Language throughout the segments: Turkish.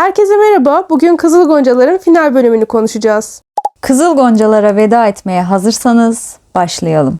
Herkese merhaba. Bugün Kızıl Goncalar'ın final bölümünü konuşacağız. Kızıl Goncalara veda etmeye hazırsanız başlayalım.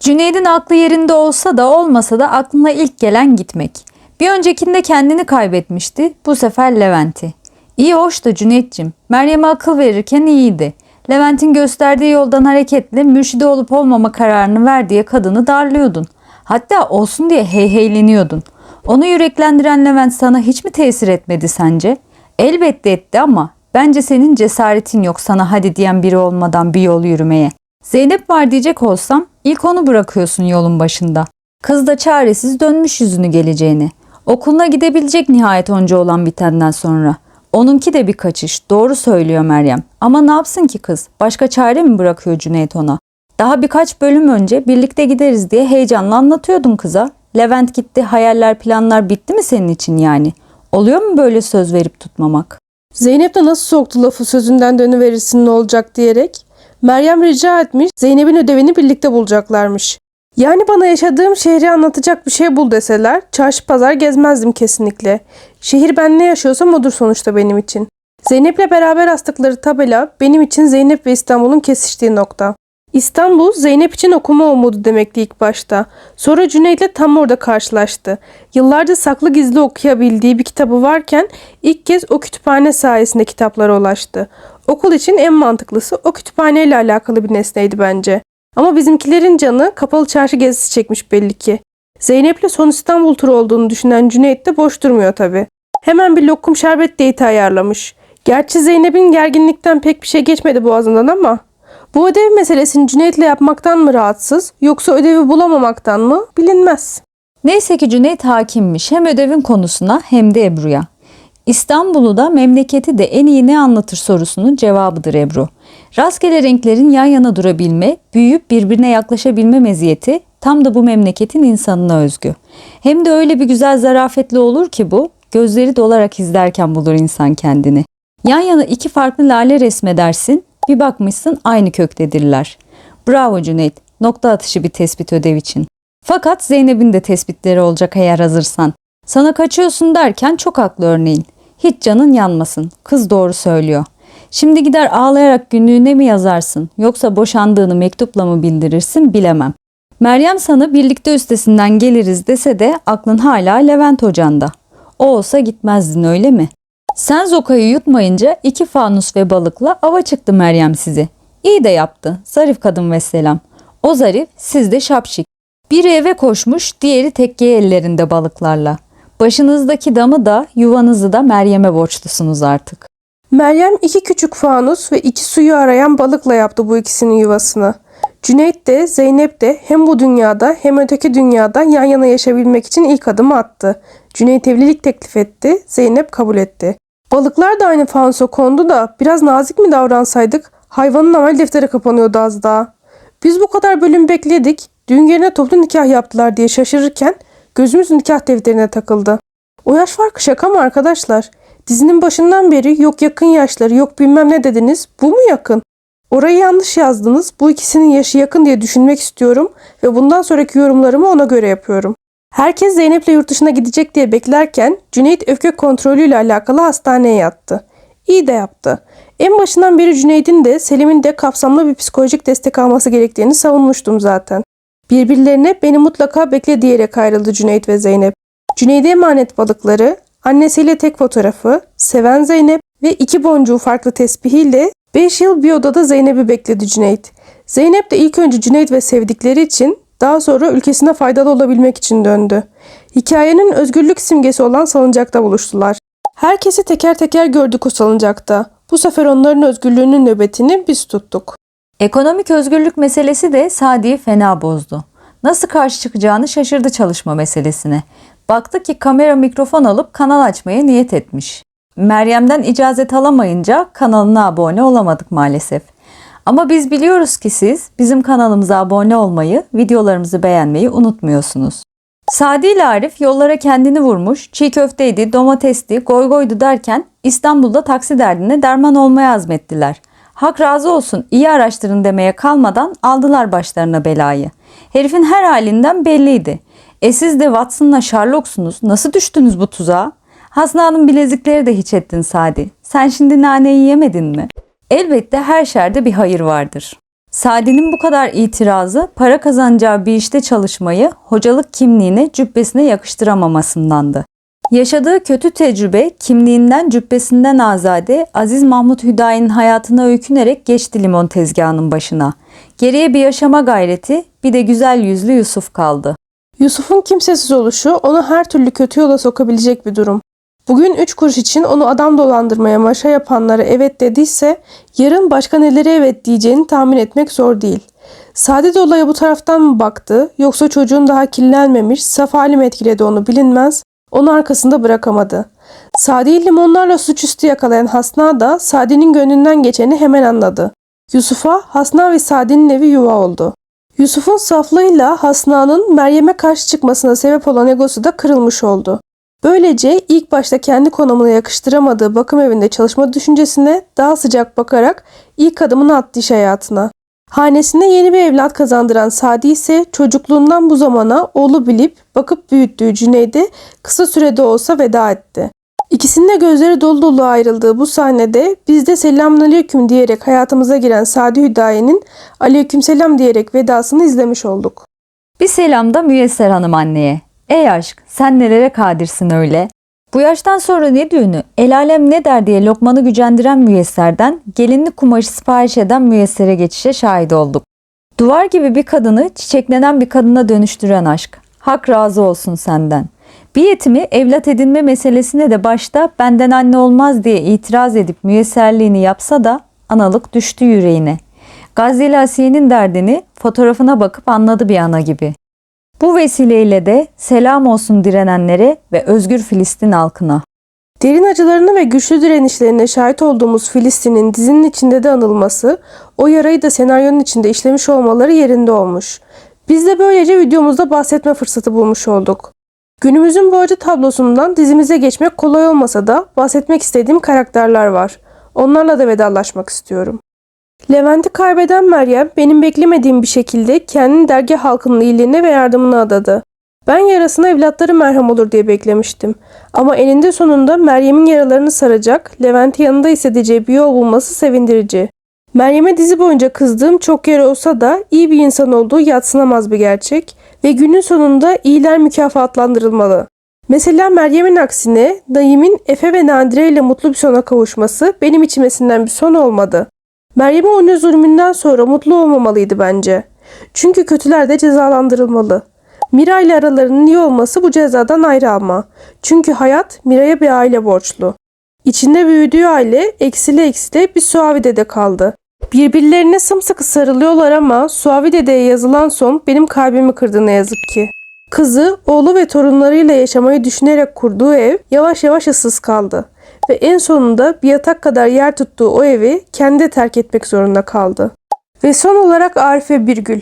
Cüneyd'in aklı yerinde olsa da olmasa da aklına ilk gelen gitmek. Bir öncekinde kendini kaybetmişti, bu sefer Levent'i. İyi hoş da Cüneyt'cim, Meryem'e akıl verirken iyiydi. Levent'in gösterdiği yoldan hareketle mürşide olup olmama kararını ver diye kadını darlıyordun. Hatta olsun diye heyheyleniyordun. Onu yüreklendiren Levent sana hiç mi tesir etmedi sence? Elbette etti ama bence senin cesaretin yok sana hadi diyen biri olmadan bir yol yürümeye. Zeynep var diyecek olsam ilk onu bırakıyorsun yolun başında. Kız da çaresiz dönmüş yüzünü geleceğini. Okuluna gidebilecek nihayet onca olan bitenden sonra. Onunki de bir kaçış. Doğru söylüyor Meryem. Ama ne yapsın ki kız? Başka çare mi bırakıyor Cüneyt ona? Daha birkaç bölüm önce birlikte gideriz diye heyecanla anlatıyordun kıza. Levent gitti, hayaller planlar bitti mi senin için yani? Oluyor mu böyle söz verip tutmamak? Zeynep de nasıl soktu lafı sözünden dönüverirsin ne olacak diyerek. Meryem rica etmiş, Zeynep'in ödevini birlikte bulacaklarmış. Yani bana yaşadığım şehri anlatacak bir şey bul deseler, çarşı pazar gezmezdim kesinlikle. Şehir ben ne yaşıyorsam odur sonuçta benim için. Zeynep'le beraber astıkları tabela benim için Zeynep ve İstanbul'un kesiştiği nokta. İstanbul Zeynep için okuma umudu demekti ilk başta. Sonra Cüneyt'le tam orada karşılaştı. Yıllarca saklı gizli okuyabildiği bir kitabı varken ilk kez o kütüphane sayesinde kitaplara ulaştı. Okul için en mantıklısı o kütüphaneyle alakalı bir nesneydi bence. Ama bizimkilerin canı kapalı çarşı gezisi çekmiş belli ki. Zeynep'le son İstanbul turu olduğunu düşünen Cüneyt de boş durmuyor tabi. Hemen bir lokum şerbet date ayarlamış. Gerçi Zeynep'in gerginlikten pek bir şey geçmedi boğazından ama bu ödev meselesini Cüneyt'le yapmaktan mı rahatsız yoksa ödevi bulamamaktan mı bilinmez. Neyse ki Cüneyt hakimmiş hem ödevin konusuna hem de Ebru'ya. İstanbul'u da memleketi de en iyi ne anlatır sorusunun cevabıdır Ebru. Rastgele renklerin yan yana durabilme, büyüyüp birbirine yaklaşabilme meziyeti tam da bu memleketin insanına özgü. Hem de öyle bir güzel zarafetli olur ki bu, gözleri dolarak izlerken bulur insan kendini. Yan yana iki farklı lale resmedersin, bir bakmışsın aynı köktedirler. Bravo Cüneyt, nokta atışı bir tespit ödev için. Fakat Zeynep'in de tespitleri olacak eğer hazırsan. Sana kaçıyorsun derken çok haklı örneğin. Hiç canın yanmasın. Kız doğru söylüyor. Şimdi gider ağlayarak günlüğüne mi yazarsın yoksa boşandığını mektupla mı bildirirsin bilemem. Meryem sana birlikte üstesinden geliriz dese de aklın hala Levent hocanda. O olsa gitmezdin öyle mi? Sen Zoka'yı yutmayınca iki fanus ve balıkla ava çıktı Meryem sizi. İyi de yaptı. Zarif kadın ve selam. O zarif, siz de şapşik. Biri eve koşmuş, diğeri tekkeye ellerinde balıklarla. Başınızdaki damı da yuvanızı da Meryem'e borçlusunuz artık. Meryem iki küçük fanus ve iki suyu arayan balıkla yaptı bu ikisinin yuvasını. Cüneyt de Zeynep de hem bu dünyada hem öteki dünyada yan yana yaşayabilmek için ilk adımı attı. Cüneyt evlilik teklif etti, Zeynep kabul etti. Balıklar da aynı fanusa kondu da biraz nazik mi davransaydık hayvanın amel defteri kapanıyordu az daha. Biz bu kadar bölüm bekledik, düğün yerine toplu nikah yaptılar diye şaşırırken gözümüz nikah defterine takıldı. O yaş farkı şaka mı arkadaşlar? Dizinin başından beri yok yakın yaşları yok bilmem ne dediniz. Bu mu yakın? Orayı yanlış yazdınız. Bu ikisinin yaşı yakın diye düşünmek istiyorum ve bundan sonraki yorumlarımı ona göre yapıyorum. Herkes Zeynep'le yurt dışına gidecek diye beklerken Cüneyt öfke kontrolüyle alakalı hastaneye yattı. İyi de yaptı. En başından beri Cüneyt'in de Selim'in de kapsamlı bir psikolojik destek alması gerektiğini savunmuştum zaten. Birbirlerine beni mutlaka bekle diyerek ayrıldı Cüneyt ve Zeynep. Cüneyt'e emanet balıkları, annesiyle tek fotoğrafı, seven Zeynep ve iki boncuğu farklı tesbihiyle 5 yıl bir odada Zeynep'i bekledi Cüneyt. Zeynep de ilk önce Cüneyt ve sevdikleri için daha sonra ülkesine faydalı olabilmek için döndü. Hikayenin özgürlük simgesi olan salıncakta buluştular. Herkesi teker teker gördük o salıncakta. Bu sefer onların özgürlüğünün nöbetini biz tuttuk. Ekonomik özgürlük meselesi de Sadi'yi fena bozdu. Nasıl karşı çıkacağını şaşırdı çalışma meselesine. Baktı ki kamera mikrofon alıp kanal açmaya niyet etmiş. Meryem'den icazet alamayınca kanalına abone olamadık maalesef. Ama biz biliyoruz ki siz bizim kanalımıza abone olmayı, videolarımızı beğenmeyi unutmuyorsunuz. Sadi ile Arif yollara kendini vurmuş, çiğ köfteydi, domatesti, goygoydu derken İstanbul'da taksi derdine derman olmaya azmettiler. Hak razı olsun iyi araştırın demeye kalmadan aldılar başlarına belayı. Herifin her halinden belliydi. E siz de Watson'la Sherlock'sunuz. Nasıl düştünüz bu tuzağa? Hasna'nın bilezikleri de hiç ettin Sadi. Sen şimdi naneyi yemedin mi? Elbette her şerde bir hayır vardır. Sadi'nin bu kadar itirazı para kazanacağı bir işte çalışmayı hocalık kimliğine cübbesine yakıştıramamasındandı. Yaşadığı kötü tecrübe kimliğinden cübbesinden azade Aziz Mahmut Hüdayi'nin hayatına öykünerek geçti limon tezgahının başına. Geriye bir yaşama gayreti bir de güzel yüzlü Yusuf kaldı. Yusuf'un kimsesiz oluşu onu her türlü kötü yola sokabilecek bir durum. Bugün üç kuruş için onu adam dolandırmaya maşa yapanlara evet dediyse yarın başka nelere evet diyeceğini tahmin etmek zor değil. Sade de olaya bu taraftan mı baktı yoksa çocuğun daha kirlenmemiş saf halim etkiledi onu bilinmez onu arkasında bırakamadı. Sade'yi limonlarla suçüstü yakalayan Hasna da Sade'nin gönlünden geçeni hemen anladı. Yusuf'a Hasna ve Sade'nin evi yuva oldu. Yusuf'un saflığıyla Hasna'nın Meryem'e karşı çıkmasına sebep olan egosu da kırılmış oldu. Böylece ilk başta kendi konumuna yakıştıramadığı bakım evinde çalışma düşüncesine daha sıcak bakarak ilk adımını attı iş hayatına. Hanesine yeni bir evlat kazandıran Sadi ise çocukluğundan bu zamana oğlu bilip bakıp büyüttüğü Cüneyd'e kısa sürede olsa veda etti. İkisinin de gözleri dolu dolu ayrıldığı bu sahnede biz de selamünaleyküm diyerek hayatımıza giren Sadi Hüdayi'nin aleykümselam diyerek vedasını izlemiş olduk. Bir selam da Müyesser Hanım anneye. Ey aşk sen nelere kadirsin öyle. Bu yaştan sonra ne düğünü, el alem ne der diye lokmanı gücendiren müyesserden gelinlik kumaşı sipariş eden müyessere geçişe şahit olduk. Duvar gibi bir kadını çiçeklenen bir kadına dönüştüren aşk. Hak razı olsun senden. Bir yetimi evlat edinme meselesine de başta benden anne olmaz diye itiraz edip müyesserliğini yapsa da analık düştü yüreğine. Gazze'li Asiye'nin derdini fotoğrafına bakıp anladı bir ana gibi. Bu vesileyle de selam olsun direnenlere ve özgür Filistin halkına. Derin acılarını ve güçlü direnişlerine şahit olduğumuz Filistin'in dizinin içinde de anılması, o yarayı da senaryonun içinde işlemiş olmaları yerinde olmuş. Biz de böylece videomuzda bahsetme fırsatı bulmuş olduk. Günümüzün bu acı tablosundan dizimize geçmek kolay olmasa da bahsetmek istediğim karakterler var. Onlarla da vedalaşmak istiyorum. Levent'i kaybeden Meryem benim beklemediğim bir şekilde kendini dergi halkının iyiliğine ve yardımına adadı. Ben yarasına evlatları merhem olur diye beklemiştim. Ama eninde sonunda Meryem'in yaralarını saracak, Levent'i yanında hissedeceği bir yol bulması sevindirici. Meryem'e dizi boyunca kızdığım çok yer olsa da iyi bir insan olduğu yatsınamaz bir gerçek ve günün sonunda iyiler mükafatlandırılmalı. Mesela Meryem'in aksine Naim'in Efe ve Nadire ile mutlu bir sona kavuşması benim içimesinden bir son olmadı. Meryem'e onun zulmünden sonra mutlu olmamalıydı bence. Çünkü kötüler de cezalandırılmalı. Mira ile aralarının iyi olması bu cezadan ayrı ama. Çünkü hayat Mira'ya bir aile borçlu. İçinde büyüdüğü aile eksile eksile bir Suavide'de kaldı. Birbirlerine sımsıkı sarılıyorlar ama Suavide'ye yazılan son benim kalbimi kırdı ne yazık ki. Kızı, oğlu ve torunlarıyla yaşamayı düşünerek kurduğu ev yavaş yavaş ıssız kaldı. Ve en sonunda bir yatak kadar yer tuttuğu o evi kendi terk etmek zorunda kaldı. Ve son olarak Arife Birgül.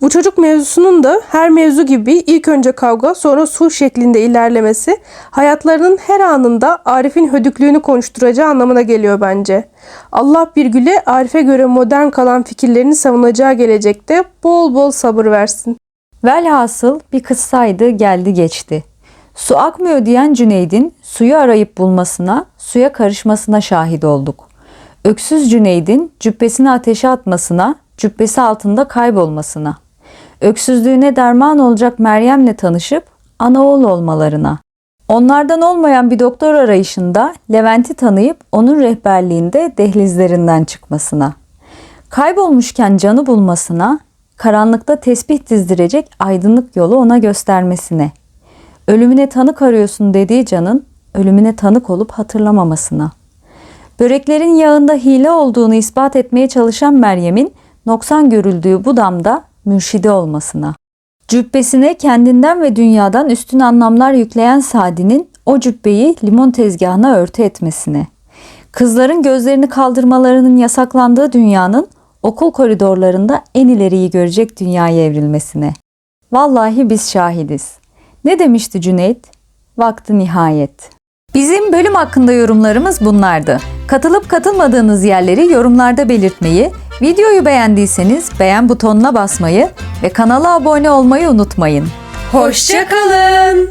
Bu çocuk mevzusunun da her mevzu gibi ilk önce kavga sonra sulh şeklinde ilerlemesi hayatlarının her anında Arif'in hödüklüğünü konuşturacağı anlamına geliyor bence. Allah Birgül'e Arif'e göre modern kalan fikirlerini savunacağı gelecekte bol bol sabır versin. Velhasıl bir kıssaydı geldi geçti. Su akmıyor diyen Cüneyd'in suyu arayıp bulmasına, suya karışmasına şahit olduk. Öksüz Cüneyd'in cübbesini ateşe atmasına, cübbesi altında kaybolmasına. Öksüzlüğüne derman olacak Meryem'le tanışıp ana oğul olmalarına. Onlardan olmayan bir doktor arayışında Levent'i tanıyıp onun rehberliğinde dehlizlerinden çıkmasına. Kaybolmuşken canı bulmasına, karanlıkta tesbih dizdirecek aydınlık yolu ona göstermesine. Ölümüne tanık arıyorsun dediği canın ölümüne tanık olup hatırlamamasına. Böreklerin yağında hile olduğunu ispat etmeye çalışan Meryem'in noksan görüldüğü bu damda mürşide olmasına. Cübbesine kendinden ve dünyadan üstün anlamlar yükleyen Sadi'nin o cübbeyi limon tezgahına örtü etmesine. Kızların gözlerini kaldırmalarının yasaklandığı dünyanın okul koridorlarında en ileriyi görecek dünyaya evrilmesine. Vallahi biz şahidiz. Ne demişti Cüneyt? Vakti nihayet. Bizim bölüm hakkında yorumlarımız bunlardı. Katılıp katılmadığınız yerleri yorumlarda belirtmeyi, videoyu beğendiyseniz beğen butonuna basmayı ve kanala abone olmayı unutmayın. Hoşçakalın.